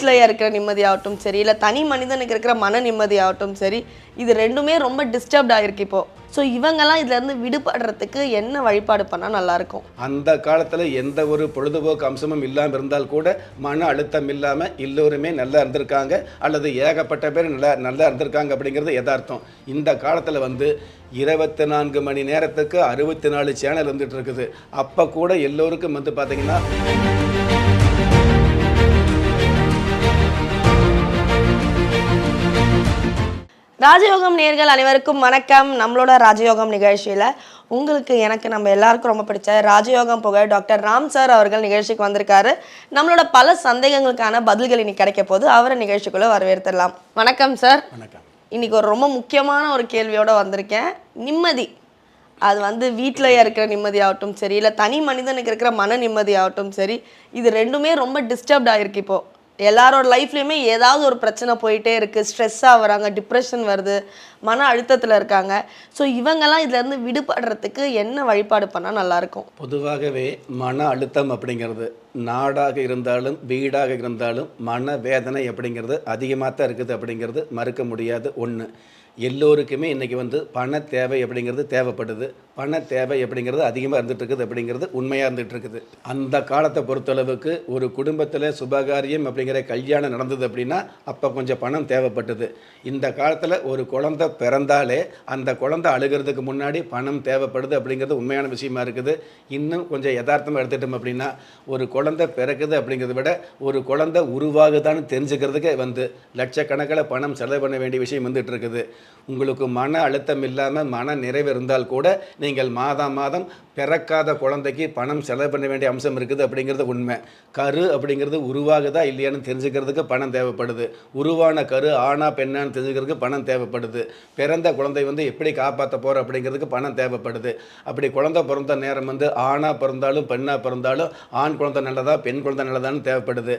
வீட்டில் இருக்கிற நிம்மதியாகட்டும் சரி இல்லை தனி மனிதனுக்கு இருக்கிற மன நிம்மதியாகட்டும் சரி இது ரெண்டுமே ரொம்ப டிஸ்டர்ப்ட் ஆகிருக்கு இப்போது ஸோ இவங்கெல்லாம் இதுலேருந்து விடுபடுறதுக்கு என்ன வழிபாடு பண்ணால் நல்லாயிருக்கும் அந்த காலத்தில் எந்த ஒரு பொழுதுபோக்கு அம்சமும் இல்லாமல் இருந்தால் கூட மன அழுத்தம் இல்லாமல் எல்லோருமே நல்லா இருந்திருக்காங்க அல்லது ஏகப்பட்ட பேர் நல்லா நல்லா இருந்திருக்காங்க அப்படிங்கிறது எதார்த்தம் இந்த காலத்தில் வந்து இருபத்தி நான்கு மணி நேரத்துக்கு அறுபத்தி நாலு சேனல் வந்துட்டு இருக்குது. அப்போ கூட எல்லோருக்கும் வந்து பார்த்திங்கன்னா ராஜயோகம் நேர்கள் அனைவருக்கும் வணக்கம். நம்மளோட ராஜயோகம் நிகழ்ச்சியில் உங்களுக்கு எனக்கு நம்ம எல்லாருக்கும் ரொம்ப பிடிச்ச ராஜயோகம் புகழ் டாக்டர் ராம் சார் அவர்கள் நிகழ்ச்சிக்கு வந்திருக்காரு. நம்மளோட பல சந்தேகங்களுக்கான பதில்கள் இன்னைக்கு கிடைக்க போது அவரை நிகழ்ச்சிக்குள்ள வரவேற்றுடலாம் வணக்கம் சார். வணக்கம். இன்னைக்கு ஒரு ரொம்ப முக்கியமான ஒரு கேள்வியோட வந்திருக்கேன். நிம்மதி. அது வந்து வீட்டில் இருக்கிற நிம்மதியாகட்டும் சரி இல்லை தனி மனிதனுக்கு இருக்கிற மன நிம்மதியாகட்டும் சரி இது ரெண்டுமே ரொம்ப டிஸ்டர்ப்ட் ஆகிருக்கு இப்போ. எல்லாரோட லைஃப்லேயுமே ஏதாவது ஒரு பிரச்சனை போயிட்டே இருக்குது ஸ்ட்ரெஸ் ஆகுறாங்க டிப்ரெஷன் வருது மன அழுத்தத்தில் இருக்காங்க. ஸோ இவங்கெல்லாம் இதுலேருந்து விடுபடுறதுக்கு என்ன வழிபாடு பண்ணால் நல்லாயிருக்கும் பொதுவாகவே மன அழுத்தம் அப்படிங்கிறது நாடாக இருந்தாலும் வீடாக இருந்தாலும் மன வேதனை அப்படிங்கிறது அதிகமாக தான் இருக்குது அப்படிங்கிறது மறுக்க முடியாத ஒன்று எல்லோருக்குமே இன்றைக்கி வந்து பண தேவை அப்படிங்கிறது தேவைப்படுது. பண தேவை அப்படிங்கிறது அதிகமாக இருந்துட்டு இருக்குது அப்படிங்கிறது உண்மையாக இருந்துகிட்ருக்குது அந்த காலத்தை பொறுத்தளவுக்கு ஒரு குடும்பத்தில் சுபகாரியம் அப்படிங்கிற கல்யாணம் நடந்தது அப்படின்னா அப்போ கொஞ்சம் பணம் தேவைப்பட்டது. இந்த காலத்தில் ஒரு குழந்தை பிறந்தாலே அந்த குழந்தை அழுகிறதுக்கு முன்னாடி பணம் தேவைப்படுது அப்படிங்கிறது உண்மையான விஷயமா இருக்குது. இன்னும் கொஞ்சம் யதார்த்தமாக எடுத்துட்டோம் அப்படின்னா ஒரு குழந்தை பிறக்குது அப்படிங்கிறத விட ஒரு குழந்தை உருவாகுதான்னு தெரிஞ்சுக்கிறதுக்கு வந்து லட்சக்கணக்கில் பணம் செலவு பண்ண வேண்டிய விஷயம் வந்துட்டு இருக்குது. உங்களுக்கு மன அழுத்தம் இல்லாமல் மன நிறைவு இருந்தால் கூட நீங்கள் மாதம் மாதம் பிறக்காத குழந்தைக்கு பணம் செலவு பண்ண வேண்டிய அம்சம் இருக்குது அப்படிங்கிறது உண்மை. கரு அப்படிங்கிறது உருவாகுதா இல்லையான்னு தெரிஞ்சுக்கிறதுக்கு பணம் தேவைப்படுது. உருவான கரு ஆனா பெண்ணான்னு தெரிஞ்சுக்கிறதுக்கு பணம் தேவைப்படுது. பிறந்த குழந்தை வந்து எப்படி காப்பாற்ற போகிறோம் அப்படிங்கிறதுக்கு பணம் தேவைப்படுது. அப்படி குழந்தை பிறந்த நேரம் வந்து ஆணாக பிறந்தாலும் பெண்ணாக பிறந்தாலும் ஆண் குழந்தை நல்லதா பெண் குழந்தை நல்லதான்னு தேவைப்படுது.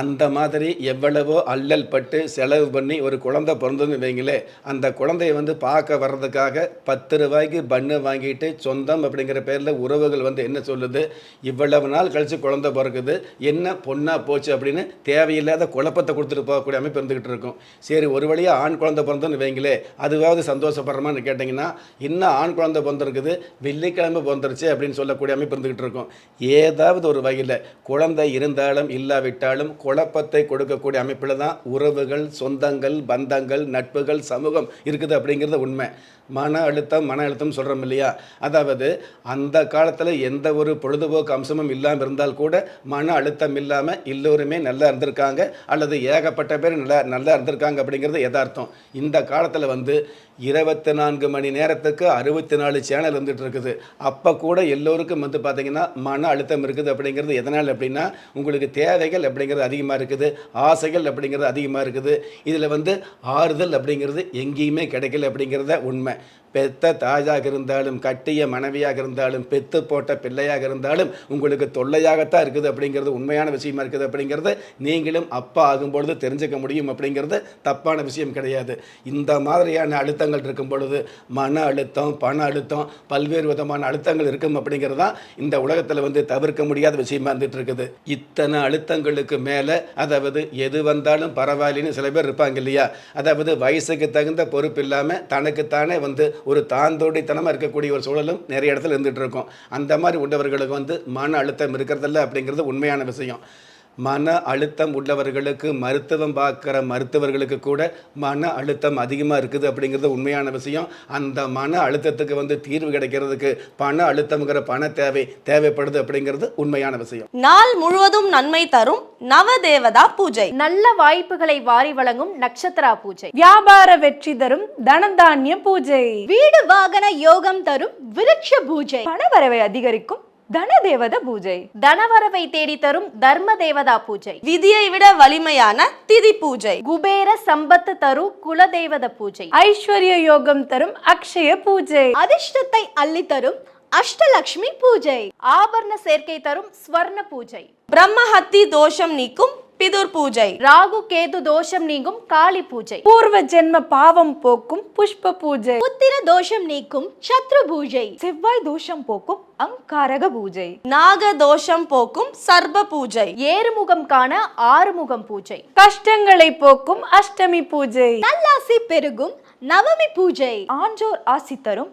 அந்த மாதிரி எவ்வளவோ அல்லல் பட்டு செலவு பண்ணி ஒரு குழந்தை பிறந்ததுன்னு வைங்களே அந்த குழந்தைய வந்து பார்க்க வர்றதுக்காக பத்து ரூபாய்க்கு பண்ணு வாங்கிட்டு சொந்தம் அப்படிங்கிற பேரில் உறவுகள் வந்து என்ன சொல்லுது? இவ்வளவு நாள் கழித்து குழந்தை பிறக்குது. என்ன பொண்ணாக போச்சு அப்படின்னு தேவையில்லாத குழப்பத்தை கொடுத்துட்டு போகக்கூடிய அமைப்பு இருந்துக்கிட்டு இருக்கும். சரி ஒரு வழியாக ஆண் குழந்தை பிறந்தோன்னு வைங்களே அதுவாவது சந்தோஷப்படுறமான்னு கேட்டிங்கன்னா இன்னும் ஆண் குழந்தை பிறந்திருக்குது வெள்ளிக்கிழமை பிறந்துருச்சு அப்படின்னு சொல்லக்கூடிய அமைப்பு இருந்துக்கிட்டு இருக்கும். ஏதாவது ஒரு வகையில் குழந்தை இருந்தாலும் இல்லாவிட்டாலும் குழப்பத்தை கொடுக்கக்கூடிய அமைப்பில் தான் உறவுகள் சொந்தங்கள் பந்தங்கள் நட்புகள் சமூகம் இருக்குது அப்படிங்கிறது உண்மை. மன அழுத்தம் மன அழுத்தம் சொல்கிறோம் இல்லையா? அதாவது அந்த காலத்தில் எந்த ஒரு பொழுதுபோக்கு அம்சமும் இல்லாமல் இருந்தால் கூட மன அழுத்தம் இல்லாமல் எல்லோருமே நல்லா இருந்திருக்காங்க. அல்லது ஏகப்பட்ட பேர் நல்லா நல்லா இருந்திருக்காங்க அப்படிங்கிறது யதார்த்தம். இந்த காலத்தில் வந்து இருபத்தி நான்கு மணி நேரத்துக்கு அறுபத்தி நாலு சேனல் வந்துட்டு இருக்குது அப்போ கூட எல்லோருக்கும் வந்து பார்த்தீங்கன்னா மன அழுத்தம் இருக்குது அப்படிங்கிறது எதனால் அப்படின்னா உங்களுக்கு தேவைகள் அப்படிங்கிறது அதிகமாக இருக்குது ஆசைகள் அப்படிங்கிறது அதிகமாக இருக்குது. இதில் வந்து ஆறுதல் அப்படிங்கிறது எங்கேயுமே கிடைக்கல அப்படிங்கிறத உண்மை. பெத்த தாயாக இருந்தாலும் கட்டிய மனைவியாக இருந்தாலும் பெத்து போட்ட பிள்ளையாக இருந்தாலும் உங்களுக்கு தொல்லையாகத்தான் இருக்குது அப்படிங்கிறது உண்மையான விஷயமா இருக்குது அப்படிங்கிறத நீங்களும் அப்பா ஆகும்பொழுது தெரிஞ்சுக்க முடியும் அப்படிங்கிறது தப்பான விஷயம் கிடையாது. இந்த மாதிரியான அழுத்தங்கள் இருக்கும் பொழுது மன அழுத்தம் பண அழுத்தம் பல்வேறு விதமான அழுத்தங்கள் இருக்கும் அப்படிங்கிறது தான் இந்த உலகத்தில் வந்து தவிர்க்க முடியாத விஷயமா இருந்துட்டு இருக்குது. இத்தனை அழுத்தங்களுக்கு மேலே அதாவது எது வந்தாலும் பரவாயில்லைன்னு சில பேர் இருப்பாங்க இல்லையா? அதாவது வயசுக்கு தகுந்த பொறுப்பு இல்லாமல் தனக்குத்தானே வந்து ஒரு தாந்தோடித்தனமாக இருக்கக்கூடிய ஒரு சூழலும் நிறைய இடத்துல இருந்துகிட்டு இருக்கும். அந்த மாதிரி உள்ளவர்களுக்கு வந்து மன அழுத்தம் இருக்கிறதில்ல அப்படிங்கிறது உண்மையான விஷயம். மன அழுத்தம் உள்ளவர்களுக்கு மருத்துவம் பார்க்குற மருத்துவர்களுக்கு கூட மன அழுத்தம் அதிகமாக இருக்குது அப்படிங்கிறது உண்மையான விஷயம். அந்த மன அழுத்தத்துக்கு வந்து தீர்வு கிடைக்கிறதுக்கு பண அழுத்தம்ங்கிற பண தேவை தேவைப்படுது அப்படிங்கிறது உண்மையான விஷயம். நாள் முழுவதும் நன்மை தரும் நவதேவதா பூஜை. நல்ல வாய்ப்புகளை வாரி வழங்கும் நட்சத்திரா பூஜை. வியாபார வெற்றி தரும் தனதானிய பூஜை. வீடு வாகன யோகம் தரும் விருட்ச பூஜை. பணவரவை அதிகரிக்கும் தனதேவத பூஜை. தனவரவை தேடி தரும் தர்ம தேவதா பூஜை. விதியை விட வலிமையான திதி பூஜை. குபேர சம்பத்து தரு குலதேவத பூஜை. ஐஸ்வர்ய யோகம் தரும் அக்ஷய பூஜை. அதிர்ஷ்டத்தை அள்ளி தரும் அஷ்டலக்ஷ்மி பூஜை. ஆபரண சேர்க்கை தரும் ஸ்வர்ண பூஜை. பிரம்மஹத்தி தோஷம் நீக்கும் பிதுர் பூஜை. ராகு கேது தோஷம் நீங்கும் காளி பூஜை. பூர்வ ஜென்ம பாவம் போக்கும் புஷ்ப பூஜை. புத்திர தோஷம் நீக்கும் சத்ரு பூஜை. செவ்வாய் தோஷம் போக்கும் அங்காரக பூஜை. நாக தோஷம் போக்கும் சர்ப பூஜை. ஏறுமுகம் காண ஆறுமுகம் பூஜை. கஷ்டங்களை போக்கும் அஷ்டமி பூஜை. நல்லாசி பெருகும் நவமி பூஜை. ஆன்றோர் ஆசி தரும்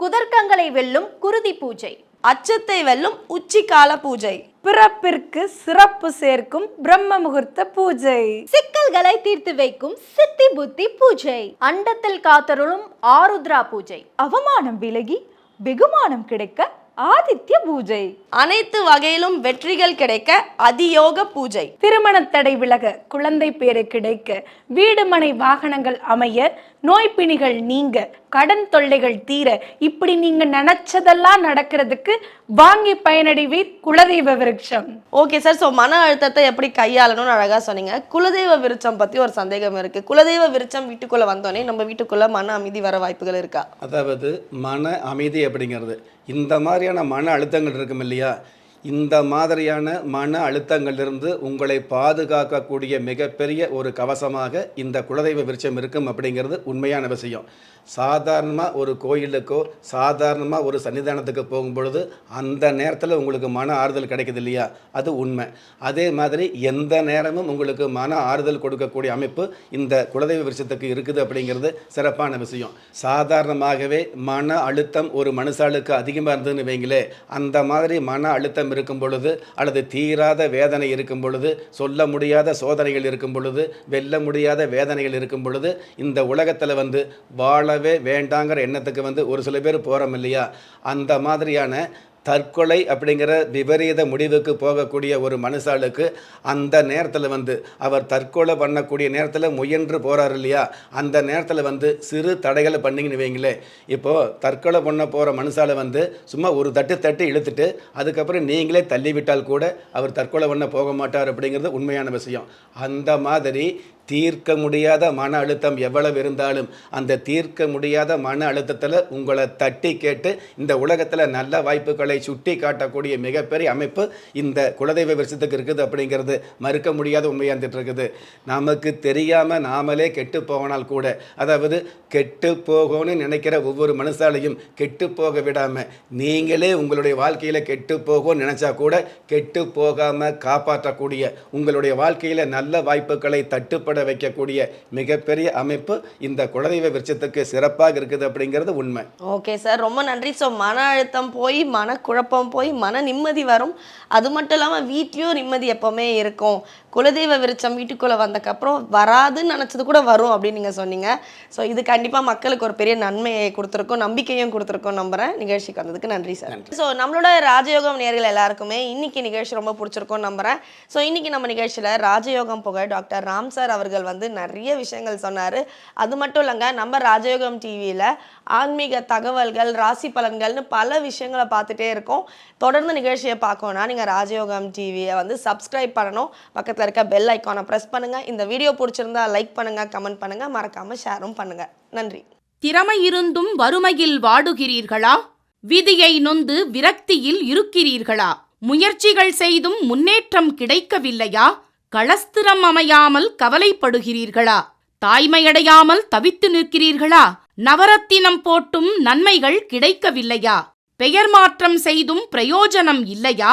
குதர்க்கங்களை வெல்லும் குருதி பூஜை. அச்சத்தை வெல்லும் உச்சிக்கால பூஜை. பிறப்பிற்கு சிறப்பு சேர்க்கும் பிரம்ம முகூர்த்த பூஜை. சிக்கல்களை தீர்த்து வைக்கும் சித்தி புத்தி பூஜை. அண்டத்தில் காத்தருளும் ஆருத்ரா பூஜை. அவமானம் விலகி வெகுமானம் கிடைக்க ஆதித்ய பூஜை. அனைத்து வகையிலும் வெற்றிகள் கிடைக்க அதியோக பூஜை. திருமண தடை விலக குழந்தை பேரு கிடைக்க வீடு மனை வாகனங்கள் அமைய நோய் பிணிகள் நீங்க கடன் தொல்லைகள் தீர இப்படி நீங்க நினைச்சதெல்லாம் நடக்கிறதுக்கு வாங்கி பயனடைவீர் குலதெய்வ விருட்சம். ஓகே சார் ஸோ மன அழுத்தத்தை எப்படி கையாளணும்னு அழகாக சொன்னீங்க. குலதெய்வ விருச்சம் பற்றி ஒரு சந்தேகம் இருக்கு. குலதெய்வ விருச்சம் வீட்டுக்குள்ளே வந்தோடனே நம்ம வீட்டுக்குள்ளே மன அமைதி வர வாய்ப்புகள் இருக்கா? அதாவது மன அமைதி அப்படிங்கிறது இந்த மாதிரியான மன அழுத்தங்கள் இருக்கும் இல்லையா? இந்த மாதிரியான மன அழுத்தங்களிலிருந்து உங்களை பாதுகாக்கக்கூடிய மிகப்பெரிய ஒரு கவசமாக இந்த குலதெய்வ விருட்சம் இருக்கும் அப்படிங்கிறது உண்மையான விஷயம். சாதாரணமாக ஒரு கோயிலுக்கோ சாதாரணமாக ஒரு சன்னிதானத்துக்கு போகும் பொழுது அந்த நேரத்தில் உங்களுக்கு மன ஆறுதல் கிடைக்குது இல்லையா? அது உண்மை. அதே மாதிரி எந்த நேரமும் உங்களுக்கு மன ஆறுதல் கொடுக்கக்கூடிய அமைப்பு இந்த குலதெய்வ விருஷத்துக்கு இருக்குது அப்படிங்கிறது சிறப்பான விஷயம். சாதாரணமாகவே மன அழுத்தம் ஒரு மனுஷாளுக்கு அதிகமாக இருந்ததுன்னு வைங்களே அந்த மாதிரி மன அழுத்தம் இருக்கும் பொழுது அல்லது தீராத வேதனை இருக்கும் பொழுது சொல்ல முடியாத சோதனைகள் இருக்கும் பொழுது வெல்ல முடியாத வேதனைகள் இருக்கும் பொழுது இந்த உலகத்தில் வந்து வாழ வாழவே வேண்டாங்கிற எண்ணத்துக்கு வந்து ஒரு சில பேர் போகிறோம் இல்லையா? அந்த மாதிரியான தற்கொலை அப்படிங்கிற விபரீத முடிவுக்கு போகக்கூடிய ஒரு மனுஷாளுக்கு அந்த நேரத்தில் வந்து அவர் தற்கொலை பண்ணக்கூடிய நேரத்தில் முயன்று போகிறார் இல்லையா? அந்த நேரத்தில் வந்து சிறு தடைகளை பண்ணிங்கன்னு வைங்களேன் இப்போது தற்கொலை பண்ண போகிற மனுஷால வந்து சும்மா ஒரு தட்டு தட்டு இழுத்துட்டு அதுக்கப்புறம் நீங்களே தள்ளிவிட்டால் கூட அவர் தற்கொலை பண்ண போக மாட்டார் அப்படிங்கிறது உண்மையான விஷயம். அந்த மாதிரி தீர்க்க முடியாத மன அழுத்தம் எவ்வளவு இருந்தாலும் அந்த தீர்க்க முடியாத மன அழுத்தத்தில் உங்களை தட்டி கேட்டு இந்த உலகத்தில் நல்ல வாய்ப்புகளை சுட்டி காட்டக்கூடிய மிகப்பெரிய அமைப்பு இந்த குலதெய்வ விருஷத்துக்கு இருக்குது அப்படிங்கிறது மறுக்க முடியாத உண்மையாந்துட்டு இருக்குது. நமக்கு தெரியாமல் நாமளே கெட்டு போகனால் கூட அதாவது கெட்டு போகணும்னு நினைக்கிற ஒவ்வொரு மனுஷாலையும் கெட்டு போக விடாமல் நீங்களே உங்களுடைய வாழ்க்கையில் கெட்டு போகும்னு நினச்சா கூட கெட்டு போகாமல் காப்பாற்றக்கூடிய உங்களுடைய வாழ்க்கையில் நல்ல வாய்ப்புகளை தட்டுப்பட வைக்கக்கூடிய மிகப்பெரிய அமைப்பு இந்த குலதெய்வ விருட்சத்துக்கு சிறப்பாக இருக்குது அப்படிங்கிறது உண்மை. ஓகே சார் ரொம்ப நன்றி. ஸோ மன அழுத்தம் போய் மனக்குழப்பம் போய் மன நிம்மதி வரும். அது மட்டும் இல்லாமல் வீட்லேயும் நிம்மதி எப்போவுமே இருக்கும். குலதெய்வ விருச்சம் வீட்டுக்குள்ளே வந்தக்கப்புறம் வராதுன்னு நினச்சது கூட வரும் அப்படின்னு நீங்கள் சொன்னீங்க. ஸோ இது கண்டிப்பாக மக்களுக்கு ஒரு பெரிய நன்மையை கொடுத்துருக்கோம் நம்பிக்கையும் கொடுத்துருக்கோம் நம்புறேன். நிகழ்ச்சிக்கு வந்ததுக்கு நன்றி சார் ஸோ நம்மளோட ராஜயோகம் நேர்கள் எல்லாருக்குமே இன்னைக்கு நிகழ்ச்சி ரொம்ப பிடிச்சிருக்கும் நம்புறேன். ஸோ இன்னைக்கு நம்ம நிகழ்ச்சியில் ராஜயோகம் புகழ் டாக்டர் ராம் சார் அவர்கள் வந்து நிறைய விஷயங்கள் சொன்னார். அது மட்டும் இல்லைங்க நம்ம ராஜயோகம் டிவியில் ஆன்மீக தகவல்கள் ராசி பலன்கள்னு பல விஷயங்களை பார்த்துட்டே இருக்கோம். தொடர்ந்து நிகழ்ச்சியை பார்க்கணும்னா நீங்கள் ராஜயோகம் டிவியை வந்து சப்ஸ்கிரைப் பண்ணணும். பக்கத்தில் இருக்க பெல் ஐக்கானை ப்ரெஸ் பண்ணுங்கள் இந்த வீடியோ பிடிச்சிருந்தா லைக் பண்ணுங்கள் கமெண்ட் பண்ணுங்கள் மறக்காமல் ஷேரும் பண்ணுங்கள் நன்றி. திறமை இருந்தும் வறுமையில் வாடுகிறீர்களா? விதியை நொந்து விரக்தியில் இருக்கிறீர்களா? முயற்சிகள் செய்தும் முன்னேற்றம் கிடைக்கவில்லையா? களஸ்திரம் அமையாமல் கவலைப்படுகிறீர்களா? தாய்மையடையாமல் தவித்து நிற்கிறீர்களா? நவரத்தினம் போட்டும் நன்மைகள் கிடைக்கவில்லையா? பெயர் மாற்றம் செய்தும் பிரயோஜனம் இல்லையா?